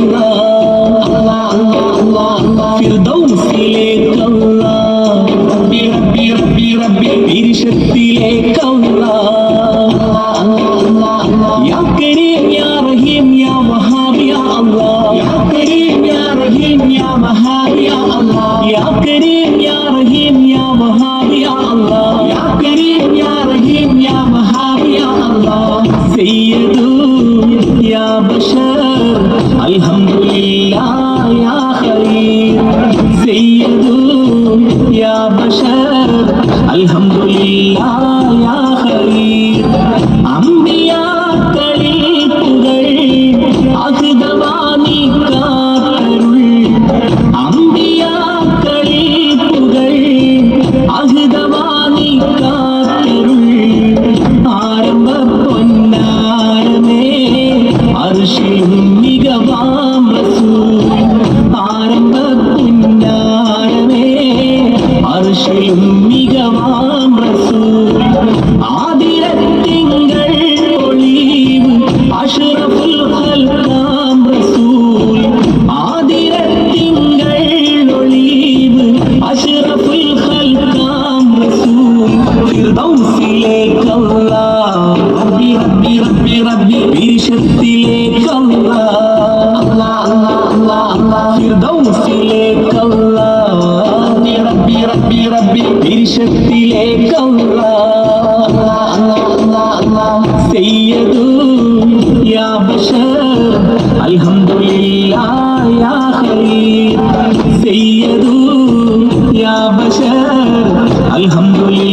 Allah وليدو يا بشر الحمد لله يا خير سيدو يا بشر الحمد لله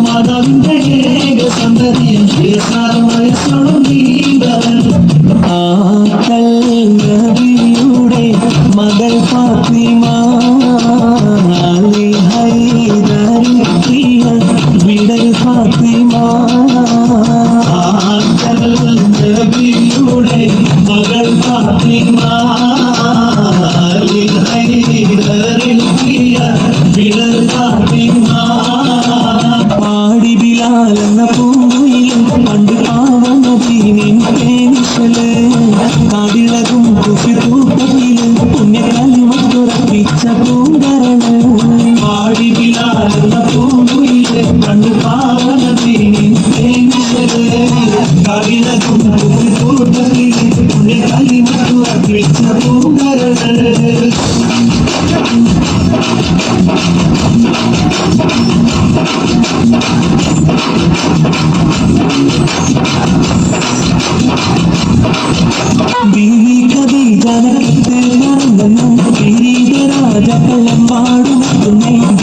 മാതാവിന്റെ സന്തതിയും തീർത്താലും വയസ്സോളം നീണ്ട ഭൂമിയും പണ്ട് പാവമതിനിൻപേനിശൽ കടിളകും കുസിതൂപ്പയിൽ പുണ്യകാലി മറ്റുറപ്പിച്ച പൂങ്കരണ് പാടി വിളാടുന്ന പൂങ്കുയിൽ പണ്ട് പാവമതിനിൻപേനിശൽ കടിളകും കുസിതൂപ്പയിൽ പുണ്യകാലി മറ്റുറപ്പിച്ച പൂങ്കരണ് ബീവി കവി ജനത്തിൽ നടന്നു കിരീടരാജ പള്ളം പാടുന്നു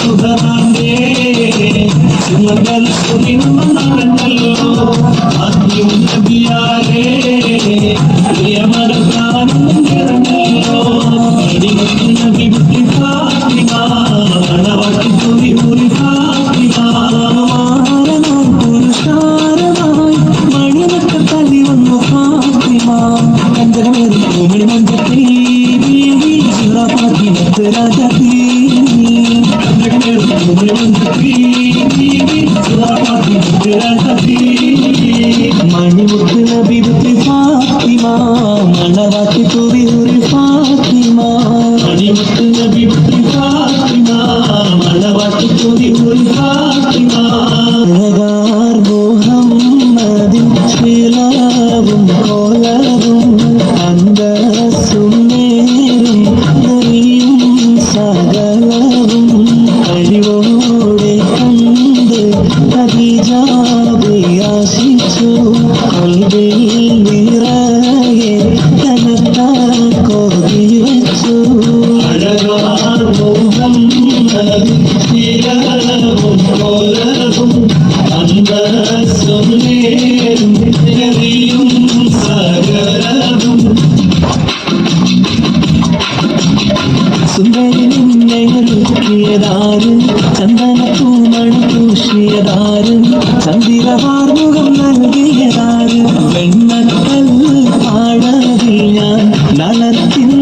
సుధనాంగే మంగళ నిన్న மணிமுத்து நபி சாத்திமா കവിതയിൽ നിറയെ തനത്താൽ കോതിൽ വെച്ചു. അഴകാർ മോഹം i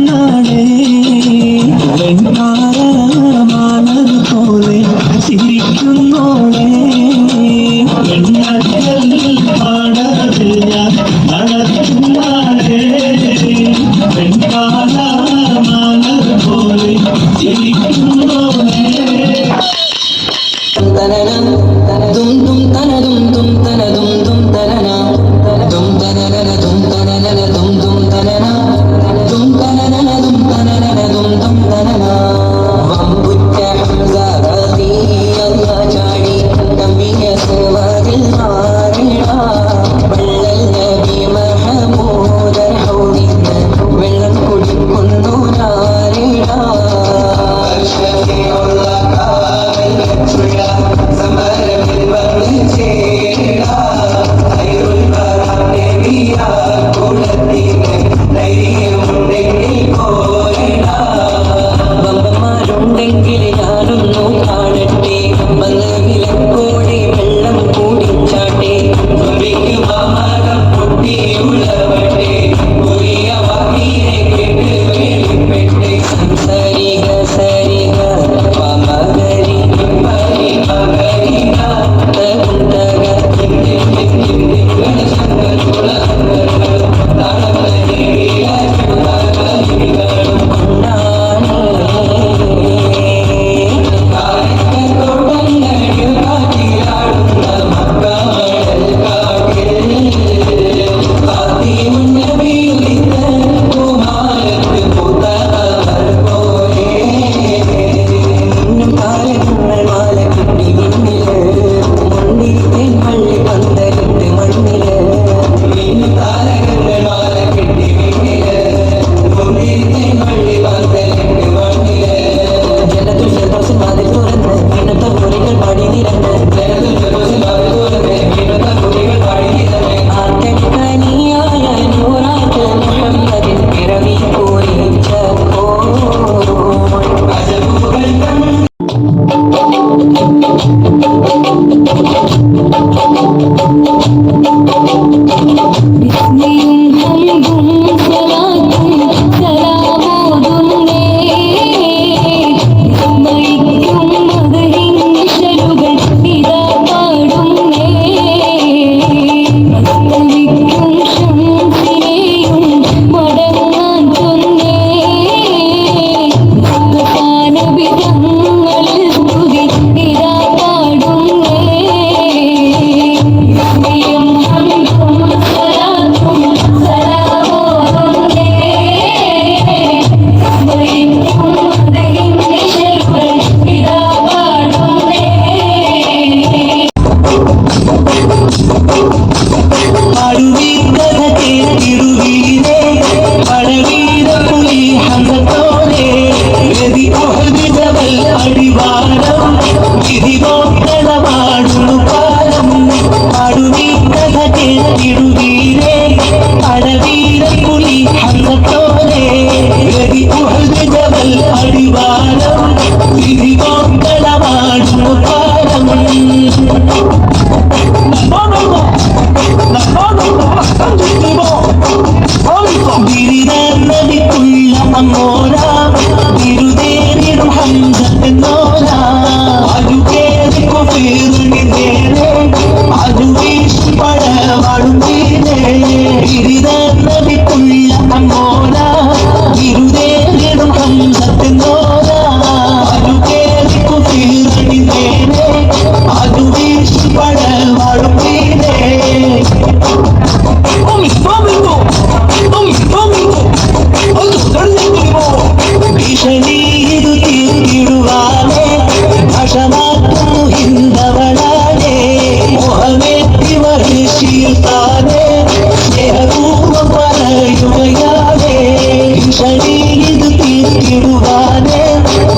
ഭീഷണിയിതു തീർത്തിടുവാനേ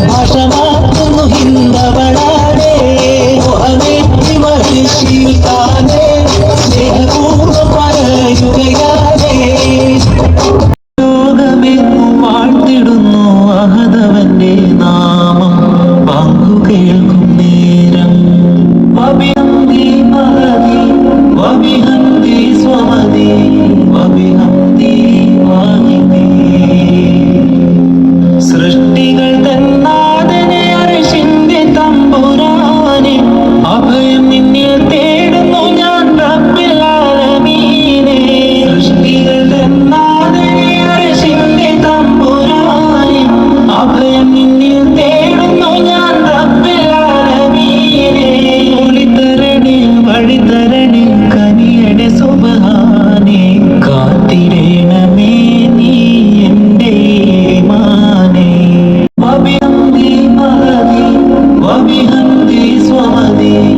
ഭഷമാക്കുന്നു ഹിന്ദവളാനേ മോഹമേറ്റി വർഷിത്താനേ Money.